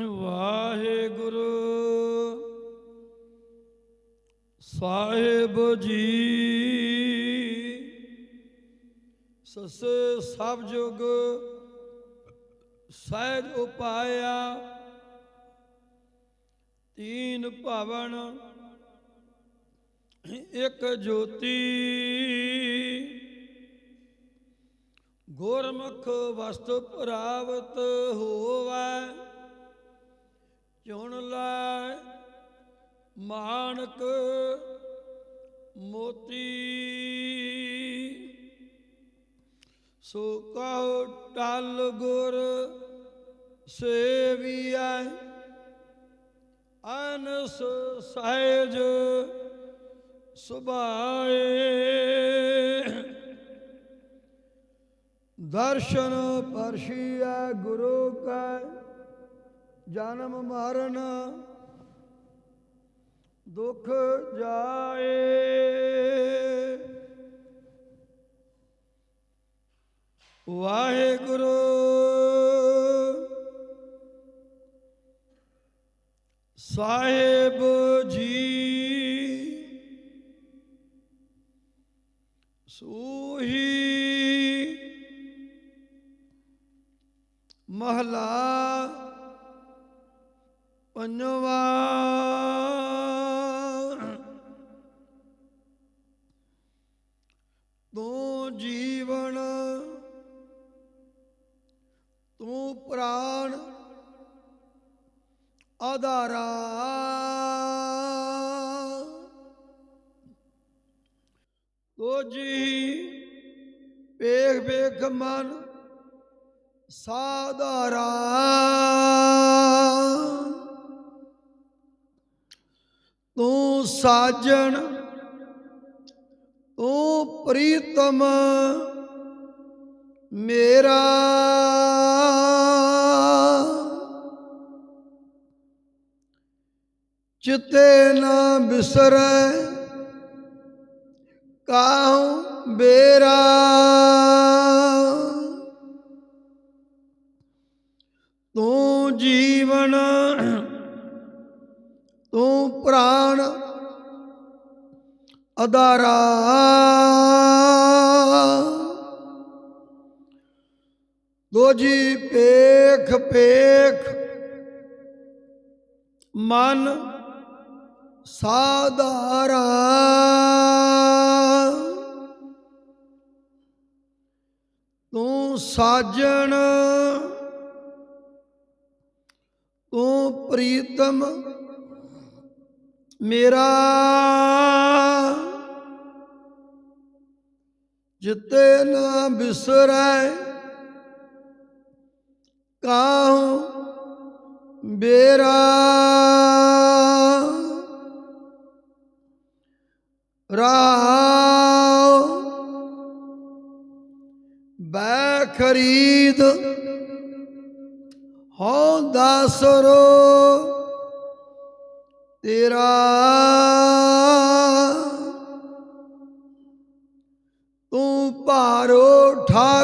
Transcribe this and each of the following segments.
ਵਾਹਿਗੁਰੂ। ਸਾਹਿਬ ਜੀ, ਸਸ ਸਭ ਜੁਗ ਸਹਿਜ ਉਪਾਇਆ, ਤੀਨ ਭਵਨ ਇੱਕ ਜੋਤੀ। ਗੁਰਮੁਖ ਵਸਤ ਪ੍ਰਾਪਤ ਹੋਵੇ ਚੁਣ ਲੈ ਮਾਨਕ ਮੋਤੀ। ਸੋ ਕਹੋ ਟਲ ਗੁਰ ਸੇਵੀਐ, ਅਨਸ ਸਹਿਜ ਸੁਭਾਏ। ਦਰਸ਼ਨ ਪਰਸ਼ੀਐ ਗੁਰੂ ਕੈ ਜਨਮ ਮਰਨ ਦੁਖ ਜਾਏ। ਵਾਹਿਗੁਰੂ ਸਾਹਿਬ ਜੀ ਸੂਹੀ ਮਹਲਾ ਪੰਜਵਾ ਤੂੰ ਜੀਵਨ ਤੂੰ ਪ੍ਰਾਣ ਆਧਾਰਾ। ਤੋਜੀ ਵੇਖ ਵੇਖ ਮਨ ਸਾਧਾਰਾ। ਤੂੰ ਸਾਜਣ ਤੂੰ ਪ੍ਰੀਤਮ ਮੇਰਾ। ਚਿਤੇ ਨਾ ਬਿਸਰੈ ਕਾਹੂ ਬੇਰਾ। ਅਦਾਰਾ। ਦੋਜੀ ਪੇਖ ਪੇਖ ਮਨ ਸਾਧਾਰਾ। ਤੂੰ ਸਾਜਣ ਤੂੰ ਪ੍ਰੀਤਮ ਮੇਰਾ। ਜਿਤੇ ਨਾ ਬਿਸਰੈ ਕਾਹੂ ਬੇਰਾ। ਰਾਉ ਬੈ ਖਰੀਦ ਹਉ ਦਾਸਰੋ ਤੇਰਾ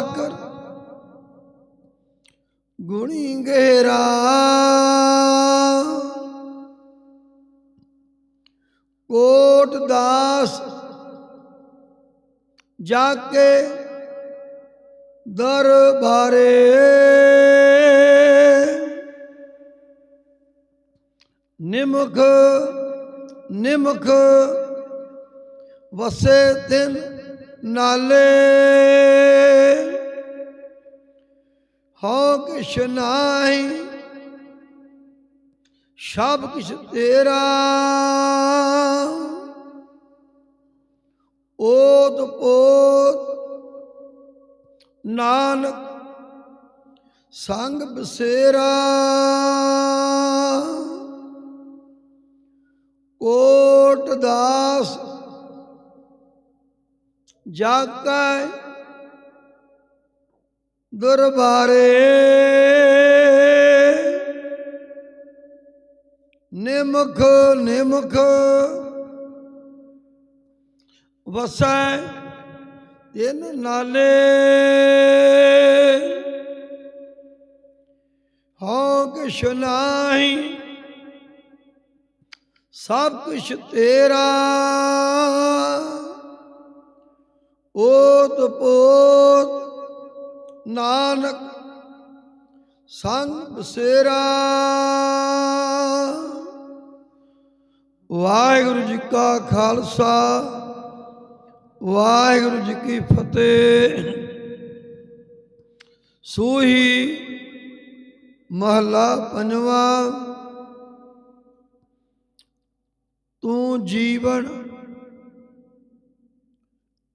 ਕਰ। ਠਾਕਰ ਗੁਣੀ ਗਹਿਰਾ। ਕੋਟ ਦਾਸ ਜਾ ਕੇ ਦਰਬਾਰੇ ਨਿਮਖ ਨਿਮਖ ਵਸੇ ਤਿਨ ਨਾਲੇ। ਹੋ ਕਿਛ ਨਾਹੀ ਸਭ ਕਿਛ ਤੇਰਾ। ਓਤ ਪੋਤ ਨਾਨਕ ਸੰਗ ਬਸੇਰਾ। ਕੋਟ ਦਾਸ ਜਾਕੈ ਦਰਬਾਰੇ। ਨਿਮਖ ਨਿਮਖ। ਵਸੈ ਤਿਨ ਨਾਲੇ। ਹੋ ਕਿਛ ਨਾਹੀ ਸਭ ਕੁਛ ਤੇਰਾ। ਓਤ ਪੋਤ ਨਾਨਕ ਸੰਗ ਬਸੇਰਾ। ਵਾਹਿਗੁਰੂ ਜੀ ਕਾ ਖਾਲਸਾ, ਵਾਹਿਗੁਰੂ ਜੀ ਕੀ ਫਤਿਹ। ਸੂਹੀ ਮਹਲਾ ਪੰਜਵਾ, ਤੂੰ ਜੀਵਨ,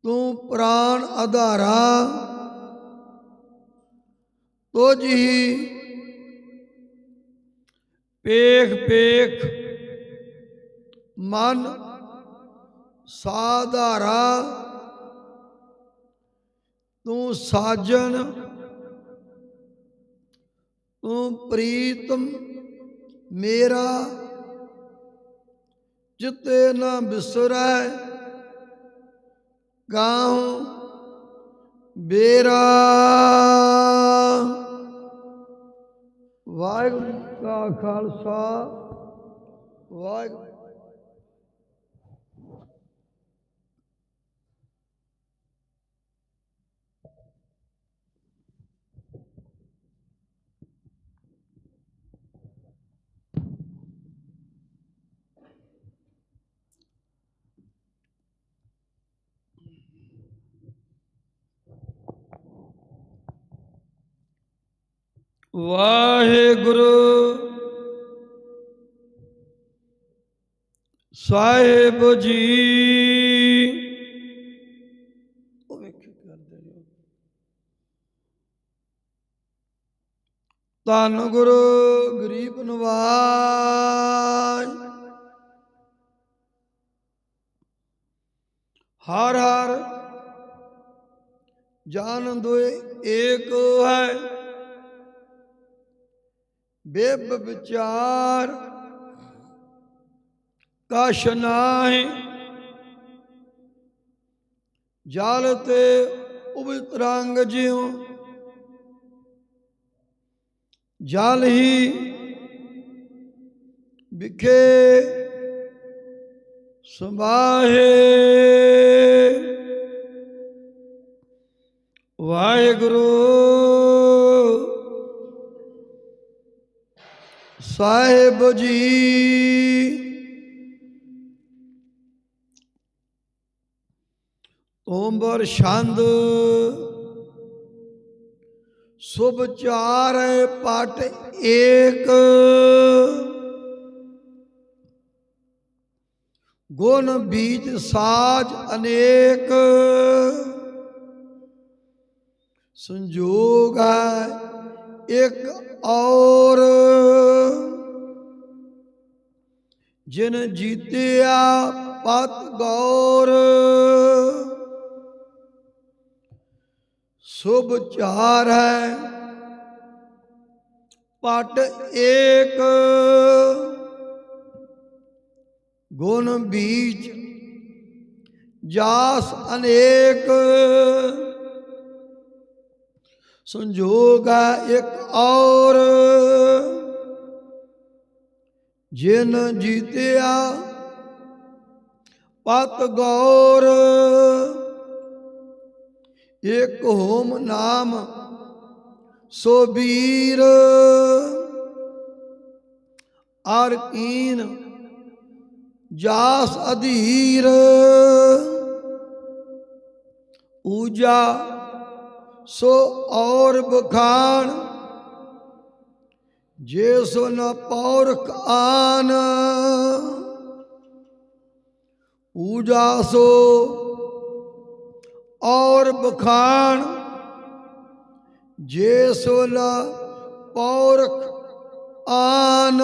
ਤੂੰ ਪ੍ਰਾਨ ਆਧਾਰਾ। ਤੁਝ ਹੀ ਪੇਖ ਪੇਖ। ਮਨ ਸਾਧਾਰਾ। ਤੂੰ ਸਾਜਨ। ਤੂੰ ਪ੍ਰੀਤਮ ਮੇਰਾ। ਜਿਤੇ ਨਾ ਬਿਸਰੈ। ਗਾਉ ਬੇਰਾ। ਵਾਹਿਗੁਰੂ ਜੀ ਕਾ ਖਾਲਸਾ ਵਾਹਿਗੁਰੂ ਵਾਹਿਗੁਰੂ। ਸਾਹਿਬ ਜੀ। ਉਹ ਵੇਖੀ ਕਰਦੇ ਜੋ ਧੰਨ ਗੁਰੂ, ਗਰੀਬ ਨਵਾਜ। ਹਰ ਹਰ ਜਾਨ ਦੋਏ ਏਕ ਹੈ। ਬੇਬ ਵਿਚਾਰ ਕਛ ਨਾਹੀ ਜਲ ਤੇ ਉਬਤਰੰਗ ਜਿਉ ਜਾਲ ਹੀ ਵਿਖੇ ਸੰਭਾਹੇ। ਵਾਹਿਗੁਰੂ ਸਾਹਿਬ ਜੀ। ਓੰਬਰ ਛੰਦ। ਸੁਭ ਚਾਰ ਪਟ ਏਕ। ਗੁਣ ਬੀਜ ਸਾਜ ਅਨੇਕ। ਸੰਜੋਗ ਹੈ ਇੱਕ ਔਰ। ਜਿਨ ਜੀਤਿਆ ਪਤ ਗੌਰ, ਸੁਭ ਚਾਰ ਹੈ ਪਟ ਏਕ। ਗੁਣ ਬੀਜ ਜਾਸ ਅਨੇਕ। ਸੰਜੋਗ ਇੱਕ ਔਰ। ਜਿਨ ਜੀਤਿਆ ਪਤ ਗੌਰ, ਇਕ ਹੋਮ ਨਾਮ ਸੋ ਬੀਰ ਅਰ ਕੀਨ ਜਾਸ ਅਧੀਰ ਊਜਾ ਸੋ ਔਰ ਬਖਾਨ, ਜੇ ਸੋ ਨ ਪੌਰਖ ਆਨ। ਊਜਾ ਸੋ ਔਰ ਬਖਾਨ, ਜੇ ਸੋ ਨ ਪੌਰਖ ਆਨ।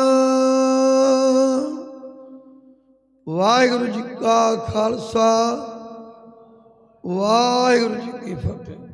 ਵਾਹਿਗੁਰੂ ਜੀ ਕਾ ਖਾਲਸਾ, ਵਾਹਿਗੁਰੂ ਜੀ ਕੀ ਫਤਿਹ।